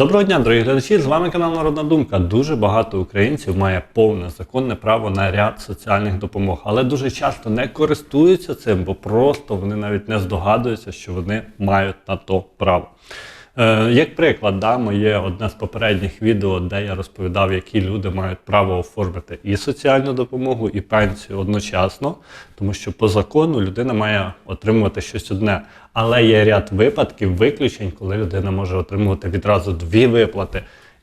Доброго дня, дорогі глядачі! З вами канал Народна Думка. Дуже багато українців має повне законне право на ряд соціальних допомог, але дуже часто не користуються цим, бо просто вони навіть не здогадуються, що вони мають на то право. Е, як приклад, да, моє одне з попередніх відео, де я розповідав, які люди мають право оформити і соціальну допомогу, і пенсію одночасно, тому що по закону людина має отримувати щось одне. Але є ряд випадків, виключень, коли людина може отримувати відразу дві виплати.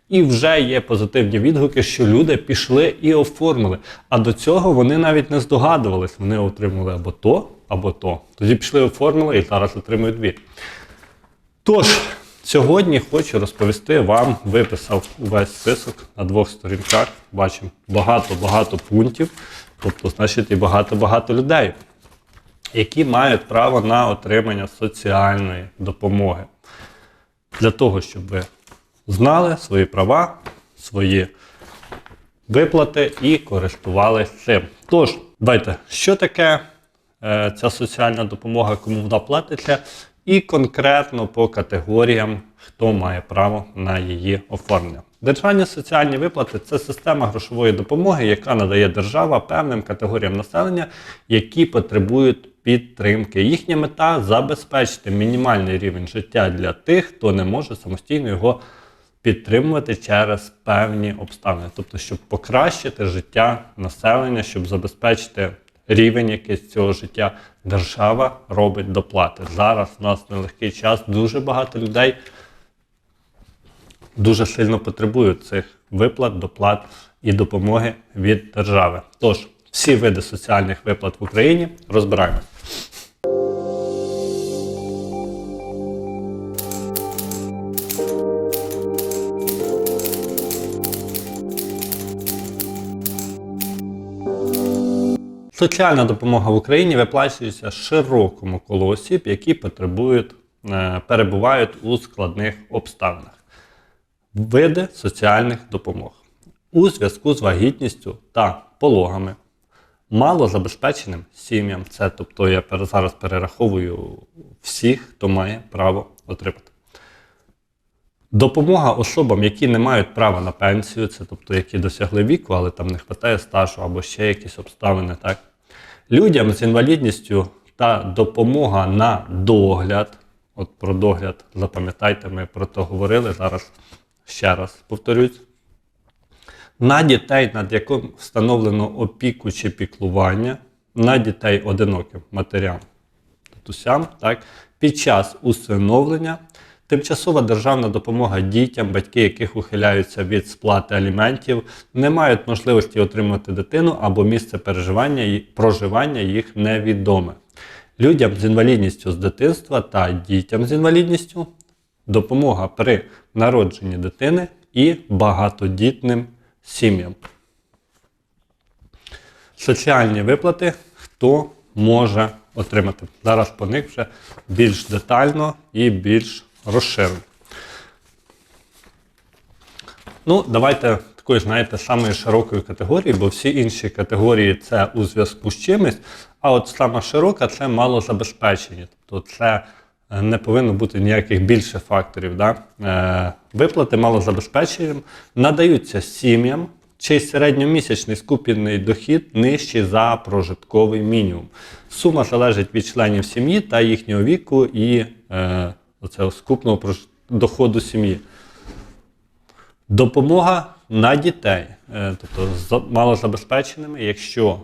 І вже є позитивні відгуки, що люди пішли і оформили. А до цього вони навіть не здогадувались. Вони отримали або то, або то. Тоді пішли, оформили і зараз отримують дві. Тож, сьогодні хочу розповісти вам, виписав увесь список на двох сторінках. Бачимо багато-багато пунктів, тобто, значить, і багато-багато людей, які мають право на отримання соціальної допомоги. Для того, щоб ви знали свої права, свої виплати і користувалися цим. Тож, давайте, що таке е, ця соціальна допомога, кому вона платиться, і конкретно по категоріям, хто має право на її оформлення. Державні соціальні виплати це система грошової допомоги, яка надає держава певним категоріям населення, які потребують підтримки. Їхня мета забезпечити мінімальний рівень життя для тих, хто не може самостійно його підтримувати через певні обставини, тобто, щоб покращити життя населення, щоб забезпечити рівень якийсь цього життя, держава робить доплати. Зараз у нас нелегкий час, дуже багато людей дуже сильно потребують цих виплат, доплат і допомоги від держави. Тож, всі види соціальних виплат в Україні розбираємо. Соціальна допомога в Україні виплачується широкому колу осіб, які потребують, е, перебувають у складних обставинах. Види соціальних допомог у зв'язку з вагітністю та пологами, малозабезпеченим сім'ям, це тобто я зараз перераховую всіх, хто має право отримати. Допомога особам, які не мають права на пенсію, це тобто які досягли віку, але там не вистачає стажу або ще якісь обставини. Так? Людям з інвалідністю та допомога на догляд. От про догляд, запам'ятайте, ми про це говорили. Зараз ще раз повторюсь. На дітей, над яким встановлено опіку чи піклування, на дітей одиноким матерям татусям, так, під час усиновлення, тимчасова державна допомога дітям, батьки яких ухиляються від сплати аліментів, не мають можливості отримати дитину або місце переживання і проживання їх невідоме. Людям з інвалідністю з дитинства та дітям з інвалідністю допомога при народженні дитини і багатодітним сім'ям. Соціальні виплати хто може отримати. Зараз по них вже більш детально і більш розширено. Ну, давайте такої, знаєте, самої широкої категорії, бо всі інші категорії це у зв'язку з чимось, а от сама широка це малозабезпечені. Тобто це е, не повинно бути ніяких більше факторів. Да? Е, виплати малозабезпеченим надаються сім'ям, чий середньомісячний скупінний дохід нижчий за прожитковий мінімум. Сума залежить від членів сім'ї та їхнього віку і е, оцього скупного доходу сім'ї. Допомога на дітей, е, тобто з малозабезпеченими, якщо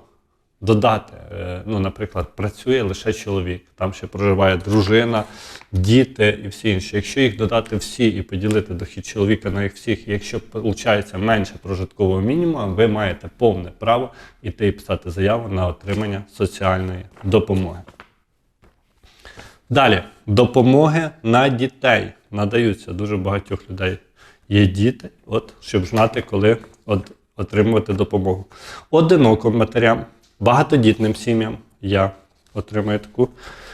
додати, е, ну, наприклад, працює лише чоловік, там ще проживає дружина, діти і всі інші. Якщо їх додати всі і поділити дохід чоловіка на їх всіх, якщо виходить менше прожиткового мінімуму, ви маєте повне право іти і писати заяву на отримання соціальної допомоги. Далі, допомоги на дітей надаються дуже багатьох людей. Є діти, от, щоб знати, коли от, отримувати допомогу. Одиноким матерям, багатодітним сім'ям, я отримую таку,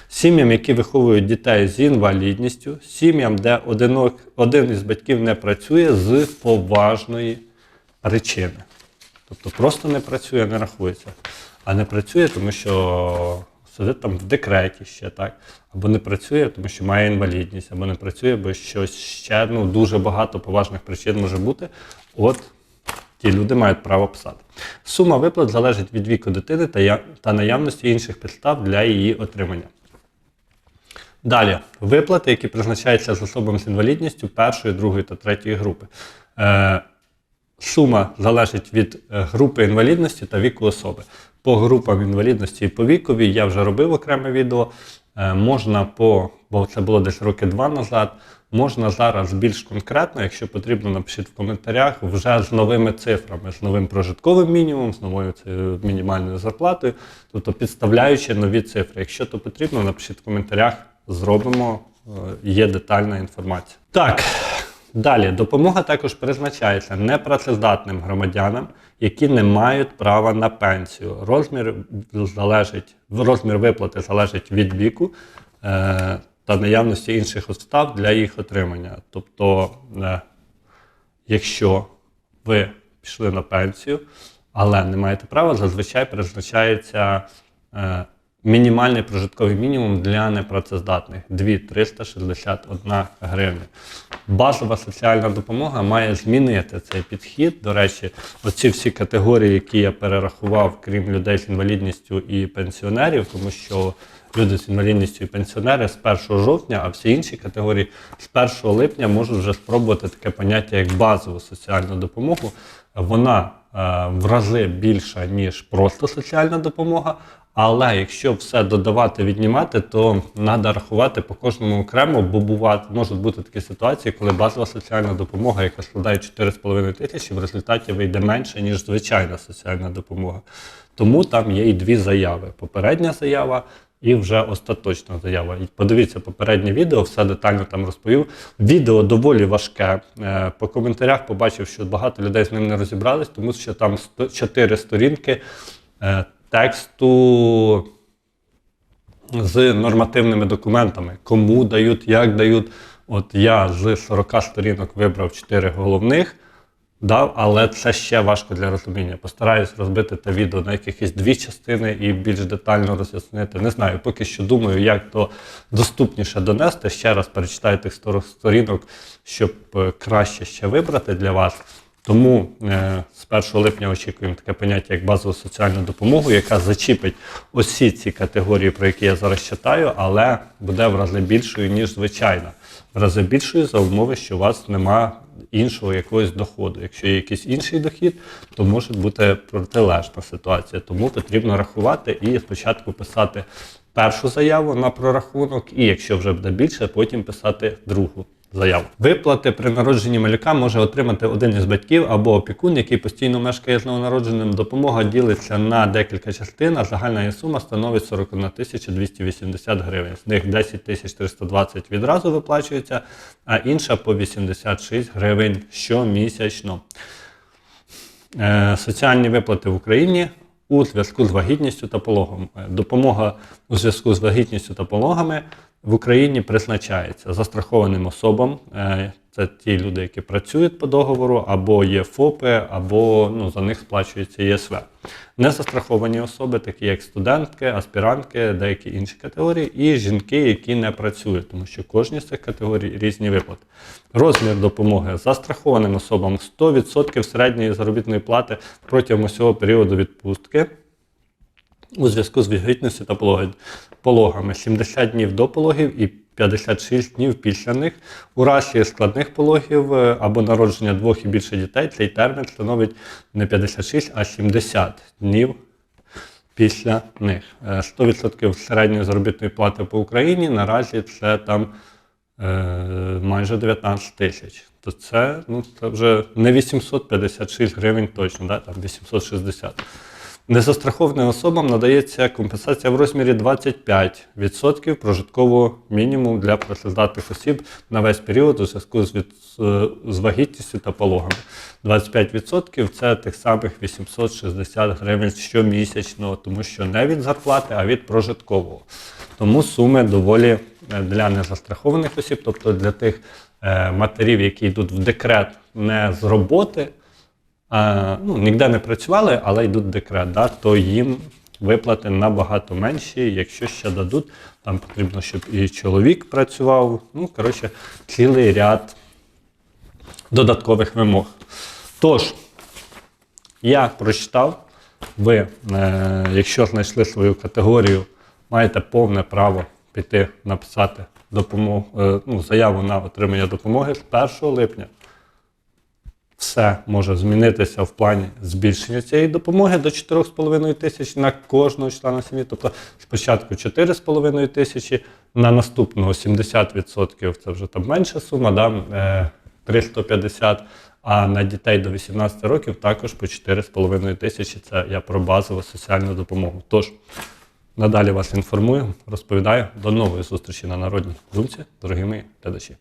сім'ям, які виховують дітей з інвалідністю, сім'ям, де одинок, один із батьків не працює з поважної причини. Тобто просто не працює, не рахується. А не працює, тому що сидить там в декреті ще, так, або не працює, тому що має інвалідність, або не працює, бо щось ще ну, дуже багато поважних причин може бути. От ті люди мають право писати. Сума виплат залежить від віку дитини та, я- та наявності інших підстав для її отримання. Далі, виплати, які призначаються з особами з інвалідністю першої, другої та третьої групи. Е, сума залежить від е, групи інвалідності та віку особи. По групам інвалідності і по вікові я вже робив окреме відео. Е, можна по, бо це було десь роки два назад. Можна зараз більш конкретно, якщо потрібно, напишіть в коментарях вже з новими цифрами, з новим прожитковим мінімумом, з новою цією мінімальною зарплатою, тобто підставляючи нові цифри. Якщо то потрібно, напишіть в коментарях, зробимо, е, є детальна інформація. Так, далі допомога також призначається непрацездатним громадянам, які не мають права на пенсію. Розмір залежить, розмір виплати залежить від віку. Е, та наявності інших обстав для їх отримання. Тобто, е, якщо ви пішли на пенсію, але не маєте права, зазвичай призначається е, мінімальний прожитковий мінімум для непрацездатних 2361 гривня. Базова соціальна допомога має змінити цей підхід. До речі, оці всі категорії, які я перерахував, крім людей з інвалідністю і пенсіонерів, тому що люди з інвалідністю і пенсіонери з 1 жовтня, а всі інші категорії з 1 липня можуть вже спробувати таке поняття як базову соціальну допомогу. Вона е, в рази більша, ніж просто соціальна допомога. Але якщо все додавати, віднімати, то треба рахувати по кожному окремо, бо бувати можуть бути такі ситуації, коли базова соціальна допомога, яка складає 4,5 тисячі, в результаті вийде менше, ніж звичайна соціальна допомога. Тому там є і дві заяви: попередня заява і вже остаточна заява. І подивіться попереднє відео, все детально там розповів. Відео доволі важке. Е, По коментарях побачив, що багато людей з ним не розібрались, тому що там 4 сторінки е, тексту з нормативними документами, кому дають, як дають. От я з 40 сторінок вибрав 4 головних, дав, але це ще важко для розуміння. Постараюсь розбити те відео на якихось дві частини і більш детально роз'яснити. Не знаю, поки що думаю, як то доступніше донести. Ще раз перечитаю тих 40 сторінок, щоб е, краще ще вибрати для вас. Тому е, з 1 липня очікуємо таке поняття як базову соціальну допомогу, яка зачіпить усі ці категорії, про які я зараз читаю, але буде в рази більшою, ніж звичайна. В рази більшою за умови, що у вас немає іншого якогось доходу. Якщо є якийсь інший дохід, то може бути протилежна ситуація. Тому потрібно рахувати і спочатку писати першу заяву на прорахунок, і якщо вже буде більше, потім писати другу. Заяву. Виплати при народженні малюка може отримати один із батьків або опікун, який постійно мешкає з новонародженим. Допомога ділиться на декілька частин, а загальна її сума становить 41 тисяча 280 гривень. З них 10 тисяч 320 відразу виплачується, а інша по 86 гривень щомісячно. Е, Соціальні виплати в Україні у зв'язку з вагітністю та пологом. Е, Допомога у зв'язку з вагітністю та пологами в Україні призначається застрахованим особам. Е, Це ті люди, які працюють по договору, або є ФОПи, або ну, за них сплачується ЄСВ. Незастраховані особи, такі як студентки, аспірантки, деякі інші категорії, і жінки, які не працюють, тому що кожні з цих категорій різні виплати. Розмір допомоги застрахованим особам 100% середньої заробітної плати протягом усього періоду відпустки у зв'язку з вагітністю та пологами 70 днів до пологів і 56 днів після них. У разі складних пологів е, або народження двох і більше дітей цей термін становить не 56, а 70 днів після них. Е, 100% середньої заробітної плати по Україні наразі це там е, майже 19 тисяч. То це, ну, це вже не 856 гривень точно, да? там 860. Незастрахованим особам надається компенсація в розмірі 25% прожиткового мінімуму для працездатних осіб на весь період у зв'язку з, від, з вагітністю та пологами. 25% це тих самих 860 гривень щомісячно, тому що не від зарплати, а від прожиткового. Тому суми доволі е, для незастрахованих осіб, тобто для тих е, матерів, які йдуть в декрет не з роботи, ну, ніде не працювали, але йдуть декрет, да, то їм виплати набагато менші, якщо ще дадуть. Там потрібно, щоб і чоловік працював. Ну, коротше, цілий ряд додаткових вимог. Тож, я прочитав, ви, е, якщо знайшли свою категорію, маєте повне право піти написати допомогу, е, ну, заяву на отримання допомоги з 1 липня. Все може змінитися в плані збільшення цієї допомоги до 4,5 тисяч на кожного члена сім'ї. Тобто спочатку 4,5 тисячі, на наступного 70% це вже там менша сума, да, е, 350, а на дітей до 18 років також по 4,5 тисячі. Це я про базову соціальну допомогу. Тож, надалі вас інформую, розповідаю. До нової зустрічі на Народній думці, дорогі мої глядачі.